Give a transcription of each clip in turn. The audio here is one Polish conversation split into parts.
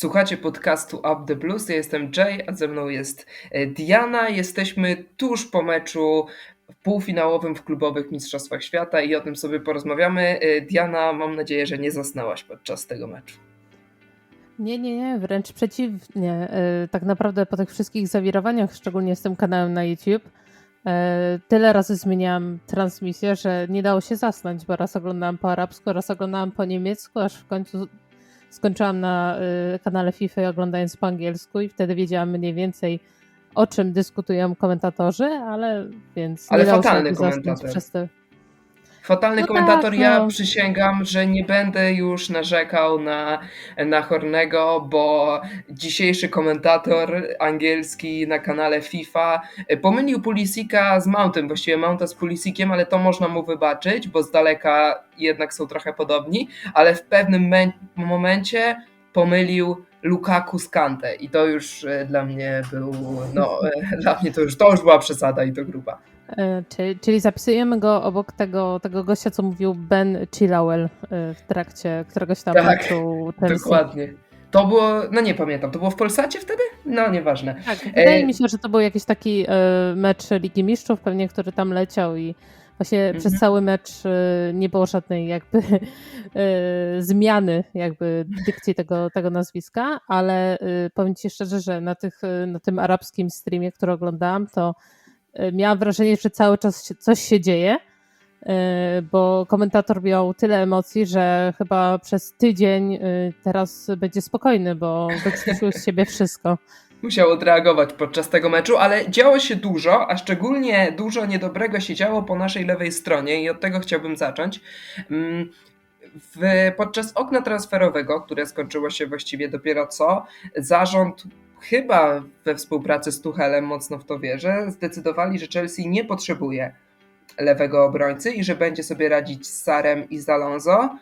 Słuchacie podcastu Up the Blues. Ja jestem Jay, a ze mną jest e, Diana. Jesteśmy tuż po meczu półfinałowym w klubowych Mistrzostwach Świata i o tym sobie porozmawiamy. E, Diana, mam nadzieję, że nie zasnęłaś podczas tego meczu. Nie, nie, nie, wręcz przeciwnie. E, tak naprawdę po tych wszystkich zawirowaniach, szczególnie z tym kanałem na YouTube, tyle razy zmieniałam transmisję, że nie dało się zasnąć, bo raz oglądałam po arabsku, raz oglądałam po niemiecku, aż w końcu skończyłam na y, kanale FIFA oglądając po angielsku i wtedy wiedziałam mniej więcej o czym dyskutują komentatorzy, ale więc ale nie fatalny komentator. Przez te Fatalny no komentator, tak, no. ja przysięgam, że nie będę już narzekał na, na Hornego, bo dzisiejszy komentator angielski na kanale FIFA pomylił Pulisika z Mountem, właściwie Mounta z Pulisikiem, ale to można mu wybaczyć, bo z daleka jednak są trochę podobni, ale w pewnym momencie pomylił Lukaku z Kante i to już e, dla mnie był, no e, dla mnie to już, to już była przesada i to gruba. E, czyli, czyli zapisujemy go obok tego, tego gościa, co mówił Ben Chilawell e, w trakcie któregoś tam tak, meczu dokładnie. To było, no nie pamiętam, to było w Polsacie wtedy? No nieważne. Tak, wydaje e... mi się, że to był jakiś taki mecz Ligi Mistrzów pewnie, który tam leciał i właśnie mhm. przez cały mecz nie było żadnej jakby zmiany jakby dykcji tego, tego nazwiska, ale powiem Ci szczerze, że na, tych, na tym arabskim streamie, który oglądałam, to E, miałam wrażenie, że cały czas coś się dzieje, e, bo komentator miał tyle emocji, że chyba przez tydzień e, teraz będzie spokojny, bo wykrztusił z siebie wszystko. Musiał odreagować podczas tego meczu, ale działo się dużo, a szczególnie dużo niedobrego się działo po naszej lewej stronie i od tego chciałbym zacząć. Mm, w, podczas okna transferowego, które skończyło się właściwie dopiero co, zarząd chyba we współpracy z Tuchelem mocno w to wierzę, zdecydowali, że Chelsea nie potrzebuje lewego obrońcy i że będzie sobie radzić z Sarem i z Alonso.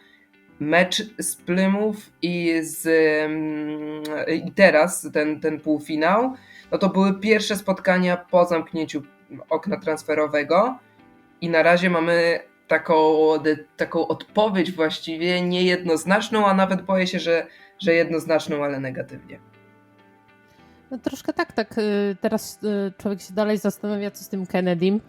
Mecz z Plymouth i, z, mm, i teraz ten, ten półfinał, no to były pierwsze spotkania po zamknięciu okna transferowego i na razie mamy taką, taką odpowiedź właściwie niejednoznaczną, a nawet boję się, że, że jednoznaczną, ale negatywnie. No troszkę tak, tak. Y, teraz y, człowiek się dalej zastanawia, co z tym Kennedym. Y,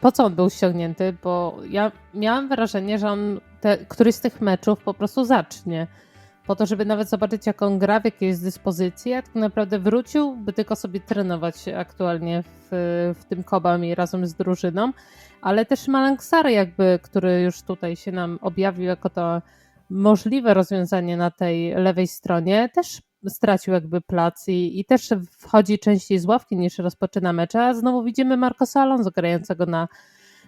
po co on był ściągnięty? Bo ja miałam wrażenie, że on te, któryś z tych meczów po prostu zacznie. Po to, żeby nawet zobaczyć, jak on gra, w jakiej jest dyspozycji, a tak naprawdę wrócił, by tylko sobie trenować aktualnie w, w tym Kobami razem z drużyną. Ale też Malanksary jakby, który już tutaj się nam objawił jako to możliwe rozwiązanie na tej lewej stronie, też stracił jakby plac i, i też wchodzi częściej z ławki niż rozpoczyna mecze, a znowu widzimy Marcosa Alonso grającego na,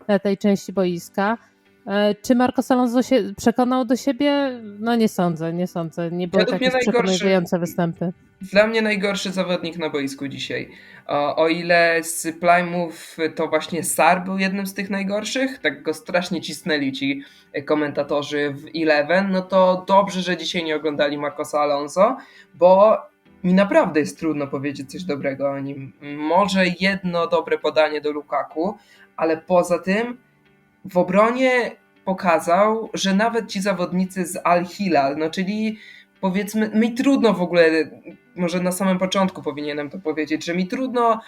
na tej części boiska. E, czy Marcos Alonso się przekonał do siebie? No nie sądzę, nie sądzę. Nie były takie przekonujące występy. Dla mnie najgorszy zawodnik na boisku dzisiaj. O, o, ile z Plymouth to właśnie Sar był jednym z tych najgorszych, tak go strasznie cisnęli ci komentatorzy w Eleven, no to dobrze, że dzisiaj nie oglądali Marcosa Alonso, bo mi naprawdę jest trudno powiedzieć coś dobrego o nim. Może jedno dobre podanie do Lukaku, ale poza tym w obronie pokazał, że nawet ci zawodnicy z Al-Hilal, no czyli powiedzmy, mi trudno w ogóle, może na samym początku powinienem to powiedzieć, że mi trudno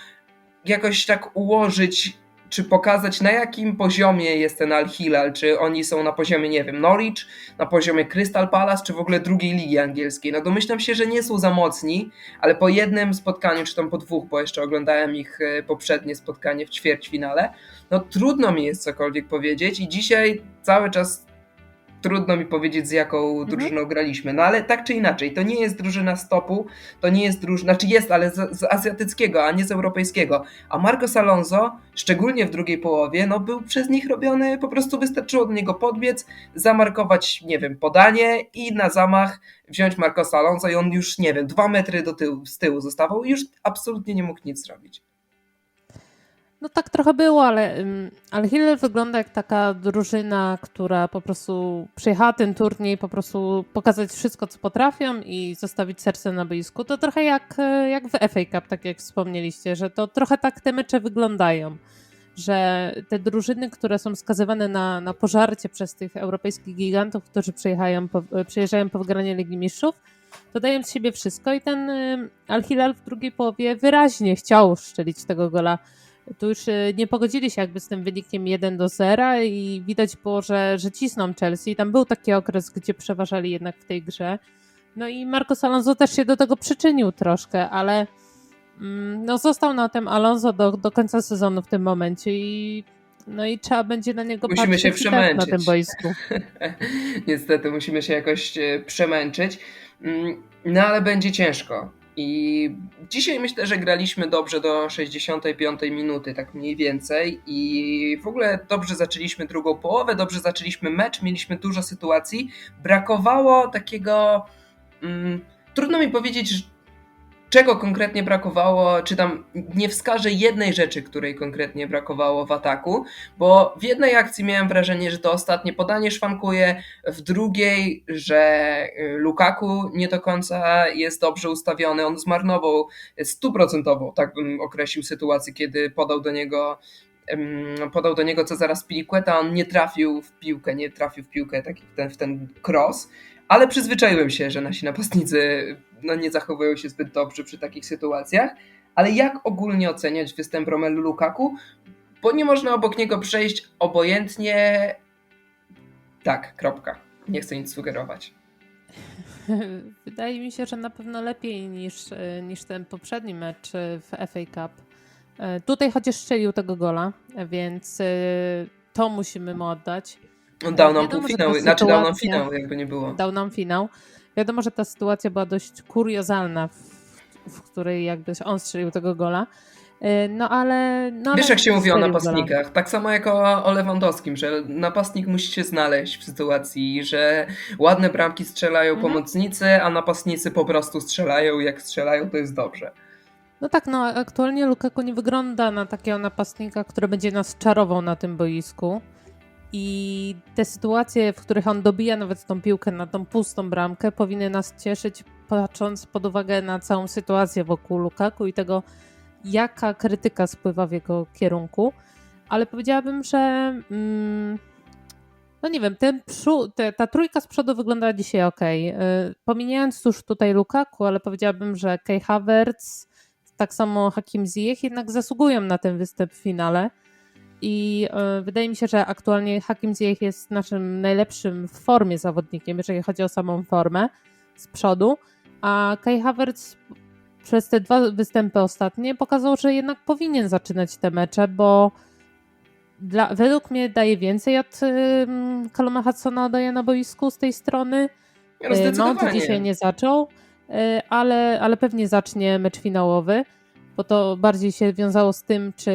jakoś tak ułożyć czy pokazać na jakim poziomie jest ten Al-Hilal, czy oni są na poziomie, nie wiem, Norwich, na poziomie Crystal Palace, czy w ogóle drugiej ligi angielskiej. No domyślam się, że nie są za mocni, ale po jednym spotkaniu, czy tam po dwóch, bo jeszcze oglądałem ich e, poprzednie spotkanie w ćwierćfinale, no trudno mi jest cokolwiek powiedzieć i dzisiaj cały czas trudno mi powiedzieć, z jaką mhm. drużyną graliśmy. No ale tak czy inaczej, to nie jest drużyna stopu, to nie jest drużyna, znaczy jest, ale z, z azjatyckiego, a nie z europejskiego. A Marcos Alonso, szczególnie w drugiej połowie, no był przez nich robiony, po prostu wystarczyło do niego podbiec, zamarkować, nie wiem, podanie i na zamach wziąć Marcosa Alonso i on już, nie wiem, dwa metry do tyłu, z tyłu zostawał i już absolutnie nie mógł nic zrobić. No tak trochę było, ale, ale Hillel wygląda jak taka drużyna, która po prostu przyjechała ten turniej, po prostu pokazać wszystko, co potrafią i zostawić serce na boisku. To trochę jak, e, jak w FA Cup, tak jak wspomnieliście, że to trochę tak te mecze wyglądają. Że te drużyny, które są skazywane na, na pożarcie przez tych europejskich gigantów, którzy przyjeżdżają po, przyjeżdżają po wygranie Ligi Mistrzów, to dają z siebie wszystko i ten y, Al-Hilal w drugiej połowie wyraźnie chciał szczelić tego gola. Tu już y, nie pogodzili się jakby z tym wynikiem 1 do 0 i widać było, że, że cisną Chelsea. Tam był taki okres, gdzie przeważali jednak w tej grze. No i Marcos Alonso też się do tego przyczynił troszkę, ale mm, no został na tym Alonso do, do końca sezonu w tym momencie i no i trzeba będzie na niego Musimy patrzeć się i tak przemęczyć. na tym boisku. Niestety musimy się jakoś e, przemęczyć. Mm, No ale będzie ciężko. I dzisiaj myślę, że graliśmy dobrze do 65 minuty, tak mniej więcej. I w ogóle dobrze zaczęliśmy drugą połowę, dobrze zaczęliśmy mecz, mieliśmy dużo sytuacji. Brakowało takiego. Mm, trudno mi powiedzieć, czego konkretnie brakowało, czy tam nie wskażę jednej rzeczy, której konkretnie brakowało w ataku, bo w jednej akcji miałem wrażenie, że to ostatnie podanie szwankuje, w drugiej, że y, Lukaku nie do końca jest dobrze ustawiony. On zmarnował stuprocentową, tak bym określił sytuację, kiedy podał do niego podał do niego Cezara Spiliqueta, on nie trafił w piłkę, nie trafił w piłkę tak w ten, w ten cross, ale przyzwyczaiłem się, że nasi napastnicy no, nie zachowują się zbyt dobrze przy takich sytuacjach. Ale jak ogólnie oceniać występ Romelu Lukaku? Bo nie można obok niego przejść obojętnie. Tak, kropka. Nie chcę nic sugerować. Wydaje mi się, że na pewno lepiej niż, niż ten poprzedni mecz w FA Cup. E, Tutaj chociaż strzelił tego gola, więc e, to musimy mu oddać. On dał nam Wiadomo, półfinał, znaczy dał nam finał, jakby nie było. Dał nam finał. Wiadomo, że ta sytuacja była dość kuriozalna, w, w której jakby on strzelił tego gola. E, No ale. No, Wiesz, ale jak się mówi o gola. napastnikach? Tak samo jak o, o Lewandowskim, że napastnik musi się znaleźć w sytuacji, że ładne bramki strzelają Mhm. pomocnicy, a napastnicy po prostu strzelają. Jak strzelają, to jest dobrze. No tak, no aktualnie Lukaku nie wygląda na takiego napastnika, który będzie nas czarował na tym boisku. I te sytuacje, w których on dobija nawet tą piłkę na tą pustą bramkę, powinny nas cieszyć, patrząc pod uwagę na całą sytuację wokół Lukaku i tego, jaka krytyka spływa w jego kierunku. Ale powiedziałabym, że. Mm, no nie wiem, ten te, ta trójka z przodu wygląda dzisiaj ok. Pomijając już tutaj Lukaku, ale powiedziałabym, że Kai Havertz, tak samo Hakim Ziyech jednak zasługują na ten występ w finale. I e, wydaje mi się, że aktualnie Hakim Ziyech jest naszym najlepszym w formie zawodnikiem, jeżeli chodzi o samą formę z przodu, a Kai Havertz przez te dwa występy ostatnie pokazał, że jednak powinien zaczynać te mecze, bo dla, według mnie daje więcej od Kaluma Hudsona daje na boisku z tej strony. No E, Mount zdecydowanie. dzisiaj nie zaczął, ale, ale pewnie zacznie mecz finałowy, bo to bardziej się wiązało z tym, czy,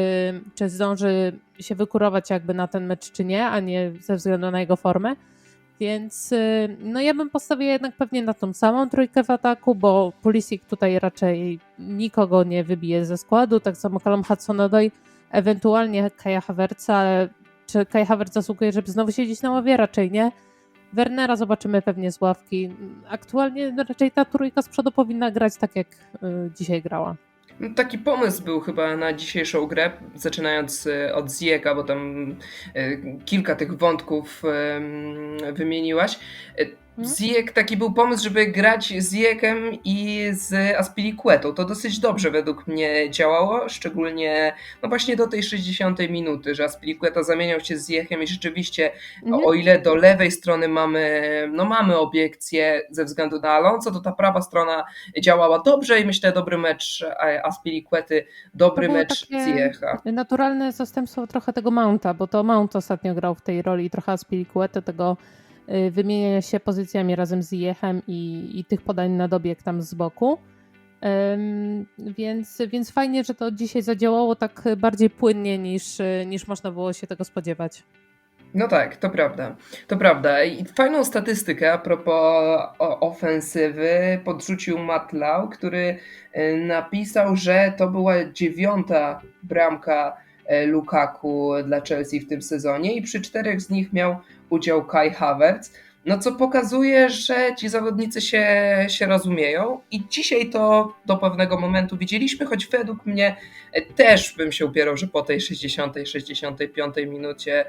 czy zdąży się wykurować jakby na ten mecz, czy nie, a nie ze względu na jego formę. Więc e, no ja bym postawiła jednak pewnie na tą samą trójkę w ataku, bo Pulisic tutaj raczej nikogo nie wybije ze składu, tak samo Callum Hudson-Odoi, ewentualnie Kaja Havertza, ale czy Kai Havertz zasługuje, żeby znowu siedzieć na ławie? Raczej nie. Wernera zobaczymy pewnie z ławki. Aktualnie no, raczej ta trójka z przodu powinna grać tak, jak y, dzisiaj grała. Taki pomysł był chyba na dzisiejszą grę, zaczynając e, od Zieka, bo tam e, kilka tych wątków wymieniłaś. Mhm. Ziyech, taki był pomysł, żeby grać z Ziyekiem i z Aspilicuetą. To dosyć dobrze według mnie działało, szczególnie no właśnie do tej 60 minuty, że Aspilicueta zamieniał się z Ziyechem i rzeczywiście Mhm. o ile do lewej strony mamy, no mamy obiekcje ze względu na Alonso, to ta prawa strona działała dobrze i myślę dobry mecz e, Aspilicuety, dobry mecz Ziyecha. Naturalne zastępstwo trochę tego Mounta, bo to Mount ostatnio grał w tej roli i trochę Aspilicuety tego wymieniania się pozycjami razem z Jechem i, i tych podań na dobieg tam z boku. Więc, więc fajnie, że to dzisiaj zadziałało tak bardziej płynnie niż, y, niż można było się tego spodziewać. No tak, to prawda. To prawda. I fajną statystykę a propos ofensywy podrzucił Matt Lau, który e, napisał, że to była dziewiąta bramka Lukaku dla Chelsea w tym sezonie i przy czterech z nich miał udział Kai Havertz. No co pokazuje, że ci zawodnicy się, się rozumieją i dzisiaj to do pewnego momentu widzieliśmy, choć według mnie też bym się upierał, że po tej 60-65 minucie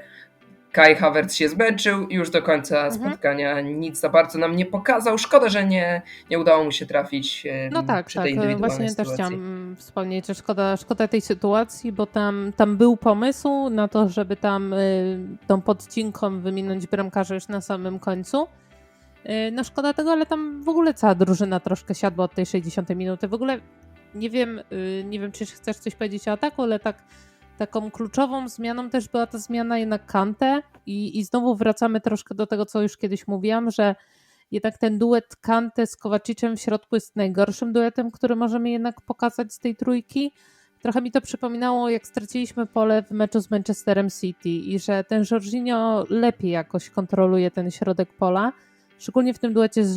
Kai Havertz się zmęczył i już do końca Mhm. spotkania nic za bardzo nam nie pokazał. Szkoda, że nie, nie udało mu się trafić e, No tak, przy tak. tej indywidualnej Właśnie też sytuacji. chciałam wspomnieć, że szkoda, szkoda tej sytuacji, bo tam, tam był pomysł na to, żeby tam y, tą podcinką wyminąć bramkarza już na samym końcu. Y, no szkoda tego, ale tam w ogóle cała drużyna troszkę siadła od tej 60 minuty. W ogóle nie wiem, y, nie wiem, czy chcesz coś powiedzieć o ataku, ale tak taką kluczową zmianą też była ta zmiana jednak Kante i, i znowu wracamy troszkę do tego, co już kiedyś mówiłam, że jednak ten duet Kante z Kowaczyczem w środku jest najgorszym duetem, który możemy jednak pokazać z tej trójki. Trochę mi to przypominało, jak straciliśmy pole w meczu z Manchesterem City i że ten Jorginho lepiej jakoś kontroluje ten środek pola, szczególnie w tym duecie z,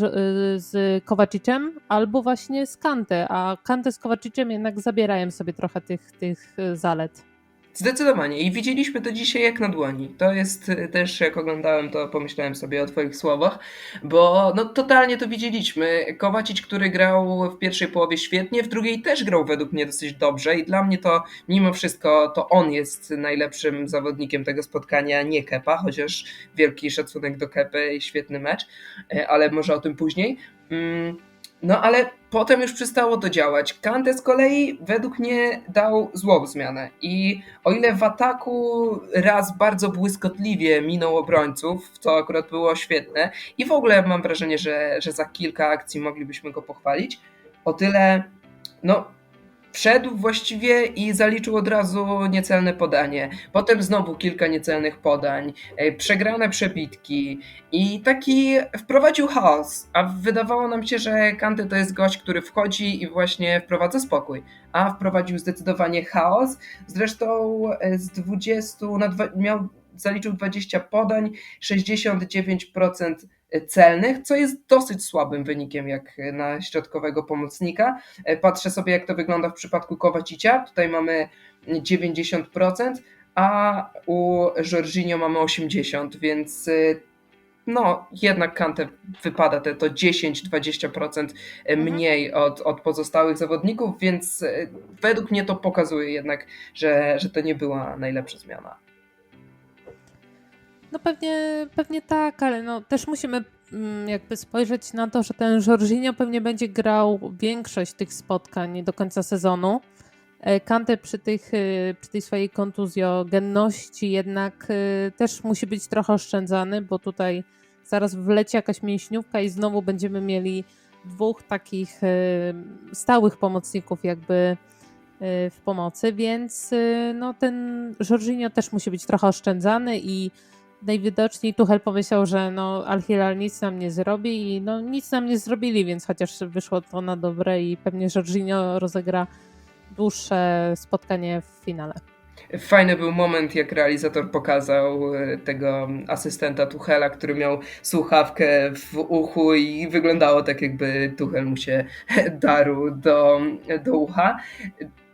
z Kowaczyczem albo właśnie z Kante, a Kante z Kowaczyczem jednak zabierają sobie trochę tych, tych zalet. Zdecydowanie i widzieliśmy to dzisiaj jak na dłoni. To jest y, też, jak oglądałem to, pomyślałem sobie o twoich słowach, bo no totalnie to widzieliśmy. Kowacic, który grał w pierwszej połowie świetnie, w drugiej też grał według mnie dosyć dobrze i dla mnie to mimo wszystko to on jest najlepszym zawodnikiem tego spotkania, nie Kepa, chociaż wielki szacunek do Kepy i świetny mecz, e, ale może o tym później. Mm, No ale potem już przestało to działać. Kante z kolei według mnie dał złą zmianę i o ile w ataku raz bardzo błyskotliwie minął obrońców, co akurat było świetne i w ogóle mam wrażenie, że, że za kilka akcji moglibyśmy go pochwalić, o tyle no wszedł właściwie i zaliczył od razu niecelne podanie. Potem znowu kilka niecelnych podań, e, przegrane przebitki i taki wprowadził chaos. A wydawało nam się, że Kante to jest gość, który wchodzi i właśnie wprowadza spokój. A wprowadził zdecydowanie chaos. Zresztą e, z 20 na miał zaliczył 20 podań, 69% celnych, co jest dosyć słabym wynikiem jak na środkowego pomocnika. E, Patrzę sobie jak to wygląda w przypadku Kowacicia, tutaj mamy 90%, a u Jorginho mamy 80%, więc e, no jednak Kante wypada te to 10-20% mniej od, od pozostałych zawodników, więc e, według mnie to pokazuje jednak, że, że to nie była najlepsza zmiana. No pewnie, pewnie tak, ale no też musimy mm, jakby spojrzeć na to, że ten Jorginho pewnie będzie grał większość tych spotkań do końca sezonu. E, Kante przy, tych, e, przy tej swojej kontuzjogenności jednak e, też musi być trochę oszczędzany, bo tutaj zaraz wleci jakaś mięśniówka i znowu będziemy mieli dwóch takich e, stałych pomocników jakby w pomocy, więc no ten Jorginho też musi być trochę oszczędzany i najwidoczniej Tuchel pomyślał, że no Al-Hilal nic nam nie zrobi i no nic nam nie zrobili, więc chociaż wyszło to na dobre i pewnie Jorginho rozegra dłuższe spotkanie w finale. Fajny był moment, jak realizator pokazał e, tego asystenta Tuchela, który miał słuchawkę w uchu i wyglądało tak, jakby Tuchel mu się darł do, do ucha.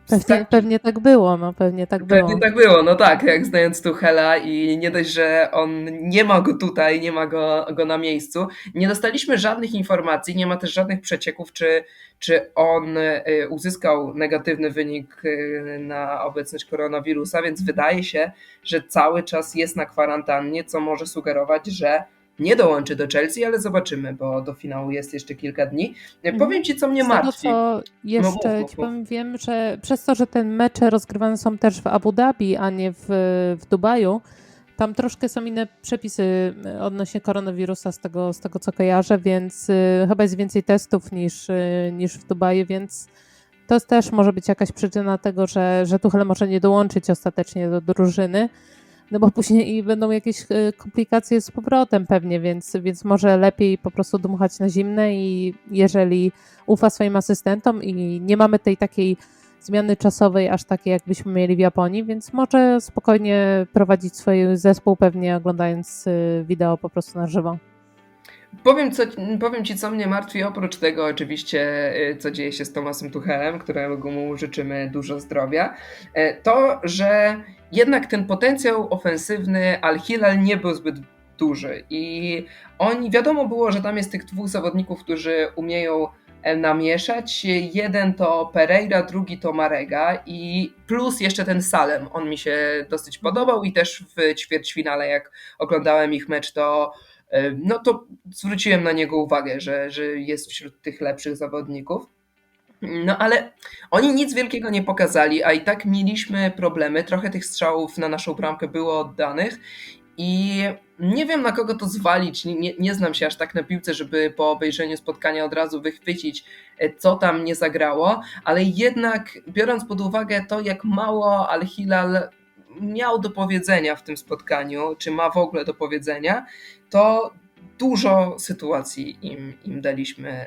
Pewnie, Tak- pewnie tak było, no pewnie tak było. Pewnie tak było, no tak, jak znając Tuchela i nie dość, że on nie ma go tutaj, nie ma go, go na miejscu, nie dostaliśmy żadnych informacji, nie ma też żadnych przecieków, czy, czy on y, uzyskał negatywny wynik y, na obecność koronawirusa, więc wydaje się, że cały czas jest na kwarantannie, co może sugerować, że nie dołączy do Chelsea, ale zobaczymy, bo do finału jest jeszcze kilka dni. Mhm. Powiem ci, co mnie martwi. co jeszcze mów, mów, ci powiem, wiem, że przez to, że te mecze rozgrywane są też w Abu Dhabi, a nie w, w Dubaju, tam troszkę są inne przepisy odnośnie koronawirusa z tego, z tego co kojarzę, więc y, chyba jest więcej testów niż, y, niż w Dubaju, więc to też może być jakaś przyczyna tego, że, że Tuchel może nie dołączyć ostatecznie do drużyny, no bo później będą jakieś y, komplikacje z powrotem pewnie, więc, więc może lepiej po prostu dmuchać na zimne i jeżeli ufa swoim asystentom i nie mamy tej takiej zmiany czasowej aż takiej, jakbyśmy mieli w Japonii, więc może spokojnie prowadzić swój zespół, pewnie oglądając y, wideo po prostu na żywo. Powiem, co, powiem Ci, co mnie martwi, oprócz tego oczywiście, y, co dzieje się z Tomasem Tuchelem, któremu mu życzymy dużo zdrowia, y, to, że jednak ten potencjał ofensywny Al-Hilal nie był zbyt duży i oni, wiadomo było, że tam jest tych dwóch zawodników, którzy umieją e, namieszać. Jeden to Pereira, drugi to Marega i plus jeszcze ten Salem. On mi się dosyć podobał i też w ćwierćfinale jak oglądałem ich mecz to no to zwróciłem na niego uwagę, że, że jest wśród tych lepszych zawodników. No ale oni nic wielkiego nie pokazali, a i tak mieliśmy problemy. Trochę tych strzałów na naszą bramkę było oddanych i nie wiem na kogo to zwalić. Nie, nie znam się aż tak na piłce, żeby po obejrzeniu spotkania od razu wychwycić, e, co tam nie zagrało, ale jednak biorąc pod uwagę to, jak mało Al-Hilal miał do powiedzenia w tym spotkaniu, czy ma w ogóle do powiedzenia, to dużo sytuacji im, im daliśmy,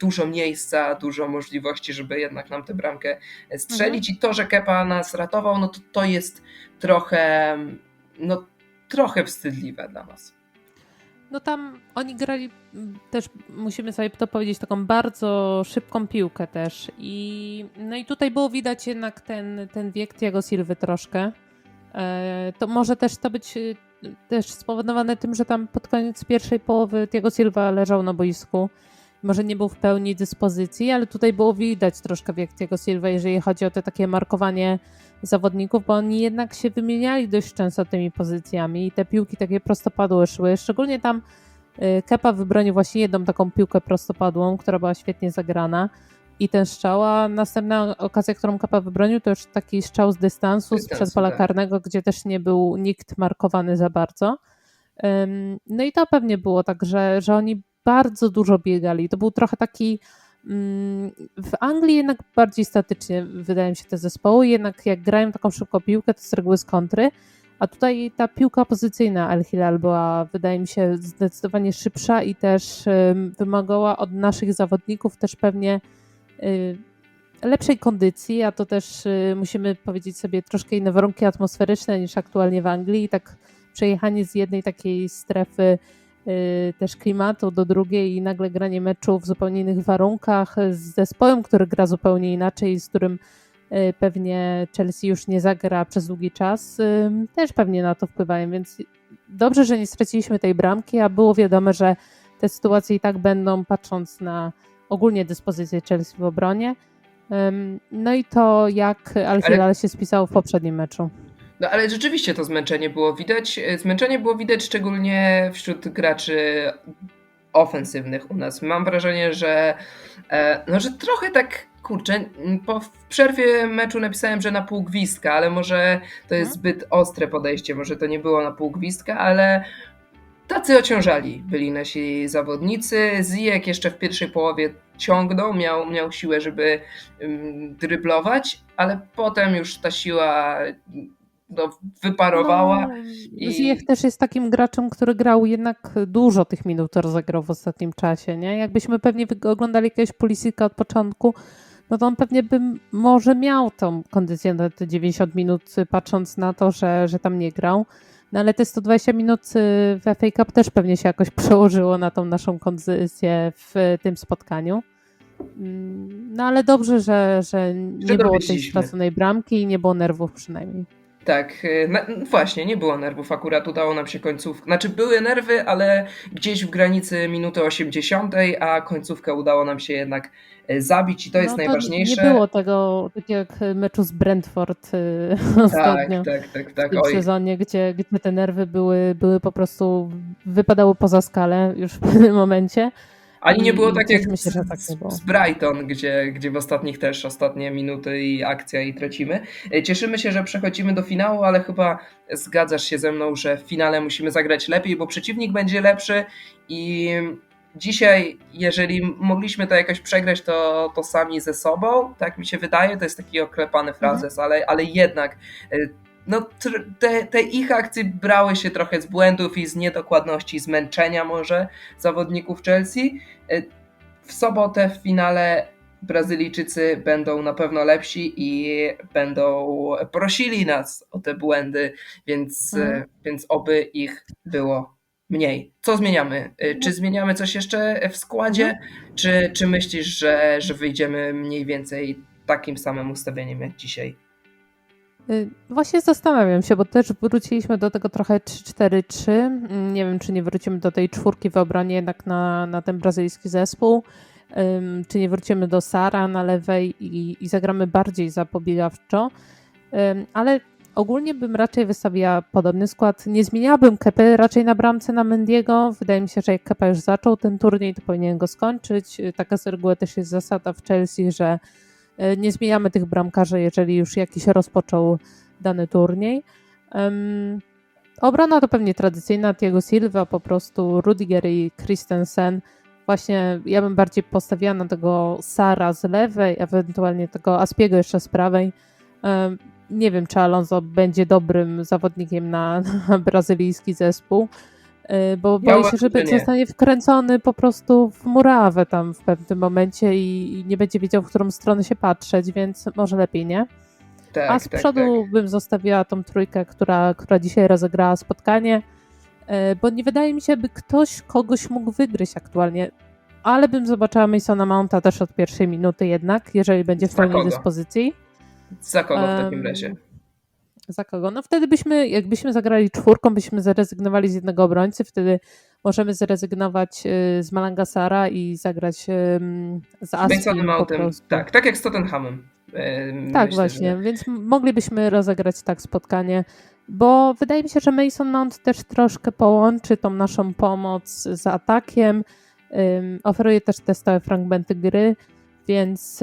dużo miejsca, dużo możliwości, żeby jednak nam tę bramkę strzelić i to, że Kepa nas ratował, no to to jest trochę, no trochę wstydliwe dla nas. No tam oni grali też, musimy sobie to powiedzieć, taką bardzo szybką piłkę też. I, no i tutaj było widać jednak ten, ten wiek Tiago Silwy troszkę. E, to może też to być y, też spowodowane tym, że tam pod koniec pierwszej połowy Tiago Silva leżał na boisku. Może nie był w pełni dyspozycji, ale tutaj było widać troszkę wiek Tiago Silva, jeżeli chodzi o to takie markowanie zawodników, bo oni jednak się wymieniali dość często tymi pozycjami i te piłki takie prostopadłe szły. Szczególnie tam y, Kepa wybronił właśnie jedną taką piłkę prostopadłą, która była świetnie zagrana i ten strzał, a następna okazja, którą Kepa wybronił, to już taki strzał z dystansu, Dystansu, sprzed pola tak. karnego, gdzie też nie był nikt markowany za bardzo. No i to pewnie było tak, że, że oni bardzo dużo biegali. To był trochę taki w Anglii jednak bardziej statycznie wydaje mi się te zespoły, jednak jak grają taką szybką piłkę, to z reguły z kontry, a tutaj ta piłka pozycyjna Al Hilal była, wydaje mi się, zdecydowanie szybsza i też ym, wymagała od naszych zawodników też pewnie lepszej kondycji, a to też y, musimy powiedzieć sobie troszkę inne warunki atmosferyczne niż aktualnie w Anglii. I tak przejechanie z jednej takiej strefy y, też klimatu do drugiej i nagle granie meczu w zupełnie innych warunkach z zespołem, który gra zupełnie inaczej, z którym y, pewnie Chelsea już nie zagra przez długi czas, y, też pewnie na to wpływają, więc dobrze, że nie straciliśmy tej bramki, a było wiadome, że te sytuacje i tak będą, patrząc na ogólnie dyspozycję Chelsea w obronie. No i to, jak Al Hilal się spisał w poprzednim meczu. No ale rzeczywiście to zmęczenie było widać. Zmęczenie było widać szczególnie wśród graczy ofensywnych u nas. Mam wrażenie, że, e, no, że trochę tak kurczę, po w przerwie meczu napisałem, że na pół gwizdka, ale może to jest Mhm. zbyt ostre podejście, może to nie było na pół gwizdka, ale tacy ociążali byli nasi zawodnicy. Zijek jeszcze w pierwszej połowie ciągnął, miał, miał siłę, żeby dryblować, ale potem już ta siła no, wyparowała. No, i- Ziyech też jest takim graczem, który grał jednak dużo tych minut rozegrał w ostatnim czasie, nie? Jakbyśmy pewnie oglądali jakiegoś Pulisika od początku, no to on pewnie by może miał tą kondycję na te 90 minut, patrząc na to, że, że tam nie grał. No ale te 120 minut y, w FA Cup też pewnie się jakoś przełożyło na tą naszą kondycję w tym spotkaniu. Mm, No ale dobrze, że, że nie było tej straconej bramki i nie było nerwów przynajmniej. Tak, y, na, właśnie, nie było nerwów. Akurat udało nam się końcówkę. Znaczy, były nerwy, ale gdzieś w granicy minuty 80, a końcówkę udało nam się jednak y, zabić, i to jest No najważniejsze. Nie było tego takiego jak meczu z Brentford y, tak, ostatnio tak, tak, w tak. tym Oj, sezonie, gdzie, gdzie te nerwy były, były po prostu, wypadały poza skalę już w pewnym momencie. Ani nie było i tak jak myślę, że tak nie było. z Brighton, gdzie, gdzie w ostatnich też ostatnie minuty i akcja i tracimy. Y, Cieszymy się, że przechodzimy do finału, ale chyba zgadzasz się ze mną, że w finale musimy zagrać lepiej, bo przeciwnik będzie lepszy i dzisiaj, jeżeli mogliśmy to jakoś przegrać, to, to sami ze sobą, tak mi się wydaje, to jest taki oklepany frazes, ale, ale jednak y, no, te, te ich akcje brały się trochę z błędów i z niedokładności, zmęczenia może zawodników Chelsea. Y, W sobotę w finale Brazylijczycy będą na pewno lepsi i będą prosili nas o te błędy, więc, Mhm. y, więc oby ich było mniej. Co zmieniamy? Y, Czy zmieniamy coś jeszcze w składzie, czy, czy myślisz, że, że wyjdziemy mniej więcej takim samym ustawieniem jak dzisiaj? Y, Właśnie zastanawiam się, bo też wróciliśmy do tego trochę 3-4-3. Mm, Nie wiem, czy nie wrócimy do tej czwórki w obronie jednak na, na ten brazylijski zespół. czy nie wrócimy do Sara na lewej i, i zagramy bardziej zapobiegawczo. Ale ogólnie bym raczej wystawiła podobny skład. Nie zmieniałabym Kepy raczej na bramce na Mendiego. Wydaje mi się, że jak Kepa już zaczął ten turniej, to powinien go skończyć. Taka z reguły też jest zasada w Chelsea, że y, nie zmieniamy tych bramkarzy, jeżeli już jakiś rozpoczął dany turniej. Obrona to pewnie tradycyjna, Thiago Silva, po prostu Rudiger i Christensen. Właśnie ja bym bardziej postawiła na tego Sara z lewej, ewentualnie tego Aspiego jeszcze z prawej. Nie wiem, czy Alonso będzie dobrym zawodnikiem na, brazylijski zespół, bo Ja boję się, że nie. zostanie wkręcony po prostu w murawę tam w pewnym momencie i, nie będzie wiedział, w którą stronę się patrzeć, więc może lepiej nie. Tak, A z tak, przodu tak. bym zostawiła tą trójkę, która, która dzisiaj rozegrała spotkanie, e, bo nie wydaje mi się, by ktoś kogoś mógł wygryźć aktualnie. Ale bym zobaczyła Masona Mounta też od pierwszej minuty jednak, jeżeli będzie w pełnej dyspozycji. Za kogo w takim razie? Za kogo? No wtedy byśmy, jakbyśmy zagrali czwórką, byśmy zrezygnowali z jednego obrońcy, wtedy możemy zrezygnować y, z Malangasara i zagrać z prostu. tak, tak jak z Tottenhamem. Em, Tak, myślę, właśnie, Że... więc moglibyśmy rozegrać tak spotkanie, bo wydaje mi się, że Mason Mount też troszkę połączy tą naszą pomoc z atakiem. Oferuje też te stałe fragmenty gry, więc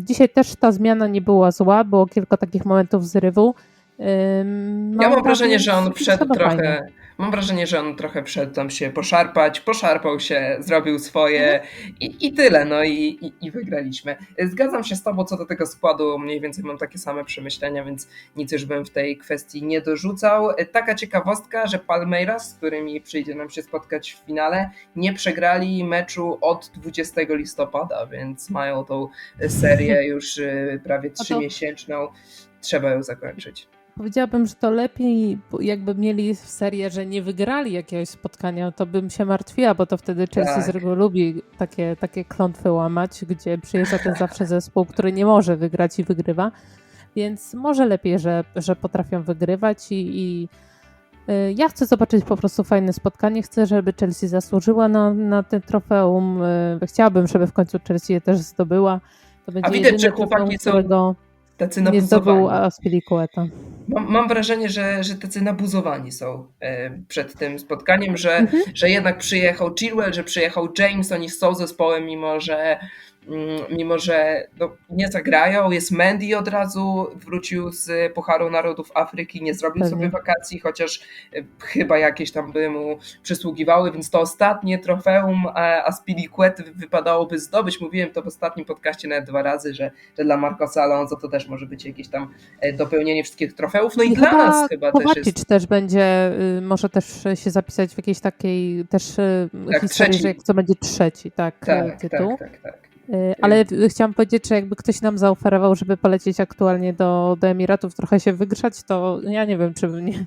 dzisiaj też ta zmiana nie była zła, było kilka takich momentów zrywu. Ym, Ja mam wrażenie, że on wszedł trochę. fajnie. Mam wrażenie, że on trochę wszedł tam się poszarpać, poszarpał się, zrobił swoje Mhm. i, i tyle, no i, i, i wygraliśmy. Zgadzam się z Tobą co do tego składu, mniej więcej mam takie same przemyślenia, więc nic już bym w tej kwestii nie dorzucał. Taka ciekawostka, że Palmeiras, z którymi przyjdzie nam się spotkać w finale, nie przegrali meczu od 20 listopada, więc mają tą serię już y, prawie to- trzymiesięczną. Trzeba ją zakończyć. Powiedziałabym, że to lepiej, jakby mieli w serię, że nie wygrali jakiegoś spotkania, to bym się martwiła, bo to wtedy Chelsea z Tak. reguły lubi takie, takie klątwy łamać, gdzie przyjeżdża ten zawsze zespół, który nie może wygrać i wygrywa. Więc może lepiej, że, że potrafią wygrywać i, i y, ja chcę zobaczyć po prostu fajne spotkanie. Chcę, żeby Chelsea zasłużyła na, na ten trofeum. Y, Chciałabym, żeby w końcu Chelsea je też zdobyła. To będzie widać, jedyne że chłopaki są którego Tacy nie zdobył nabuzowani. Aspilicueta. Mam, mam wrażenie, że, że tacy nabuzowani są e, przed tym spotkaniem, że, Mhm. że jednak przyjechał Chilwell, że przyjechał James, oni są zespołem, mimo że, mimo że no, nie zagrają. Jest Mendy od razu, wrócił z Pucharu Narodów Afryki, nie zrobił Pewnie. sobie wakacji, chociaż e, chyba jakieś tam by mu przysługiwały, więc to ostatnie trofeum e, Aspilicuety wypadałoby zdobyć. Mówiłem to w ostatnim podcaście nawet dwa razy, że, że dla Marcosa Alonso to też może być jakieś tam e, dopełnienie wszystkich trofeów. No i, dla nas chyba też jest. też będzie, y, może też się zapisać w jakiejś takiej też y, Tak, historii, trzeci. że jak to będzie trzeci, tak, Tak, tytuł. tak, tak, tak. Y, Ale chciałam powiedzieć, że jakby ktoś nam zaoferował, żeby polecieć aktualnie do, do Emiratów, trochę się wygrzać, to ja nie wiem, czy nie,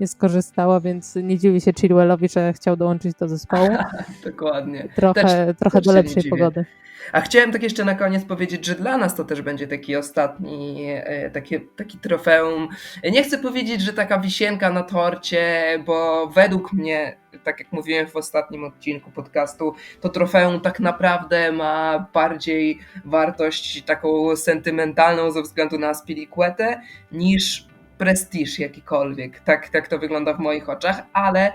nie skorzystała, więc nie dziwię się Chilwellowi, że chciał dołączyć do zespołu. Dokładnie. Trochę, Też- trochę też do lepszej pogody. A chciałem tak jeszcze na koniec powiedzieć, że dla nas to też będzie taki ostatni, e, takie, taki trofeum. Nie chcę powiedzieć, że taka wisienka na torcie, bo według mnie, tak jak mówiłem w ostatnim odcinku podcastu, to trofeum tak naprawdę ma bardziej wartość taką sentymentalną ze względu na Spiliquetę niż prestiż jakikolwiek. Tak, tak to wygląda w moich oczach, ale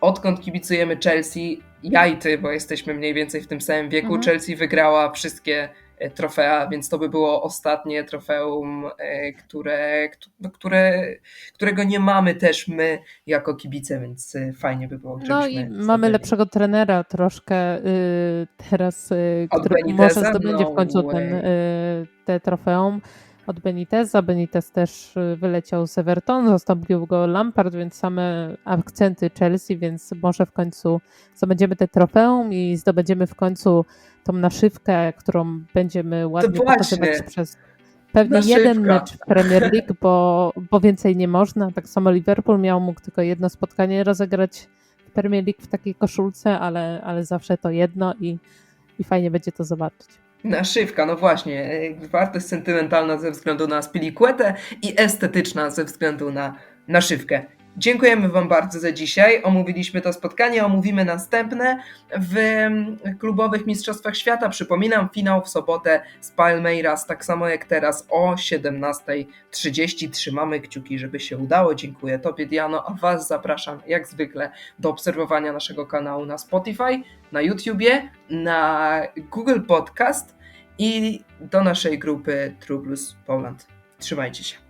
odkąd kibicujemy Chelsea, ja i ty, bo jesteśmy mniej więcej w tym samym wieku, Mhm. Chelsea wygrała wszystkie e, trofea, więc to by było ostatnie trofeum, e, które, no, które, którego nie mamy też my jako kibice, więc e, fajnie by było, No i mamy zdobyli. lepszego trenera troszkę y, teraz, y, Od który Beniteza? może zdobędzie No w końcu way. ten, y, te trofeum od Beniteza. Benitez też y, wyleciał z Everton, zastąpił go Lampard, więc same akcenty Chelsea, więc może w końcu zdobędziemy te trofeum i zdobędziemy w końcu tą naszywkę, którą będziemy ładnie pokazywać przez pewnie Naszywka. jeden mecz w Premier League, bo, bo więcej nie można. Tak samo Liverpool miał mógł tylko jedno spotkanie rozegrać w Premier League w takiej koszulce, ale, ale zawsze to jedno i, i fajnie będzie to zobaczyć. Naszywka, no właśnie. Wartość sentymentalna ze względu na Spiliquetę i estetyczna ze względu na naszywkę. Dziękujemy Wam bardzo za dzisiaj. Omówiliśmy to spotkanie, omówimy następne w klubowych Mistrzostwach Świata. Przypominam, finał w sobotę z Palmeiras, tak samo jak teraz o 17.30. Trzymamy kciuki, żeby się udało. Dziękuję Tobie, Diano, a Was zapraszam jak zwykle do obserwowania naszego kanału na Spotify, na YouTubie, na Google Podcast i do naszej grupy True Blues Poland. Trzymajcie się.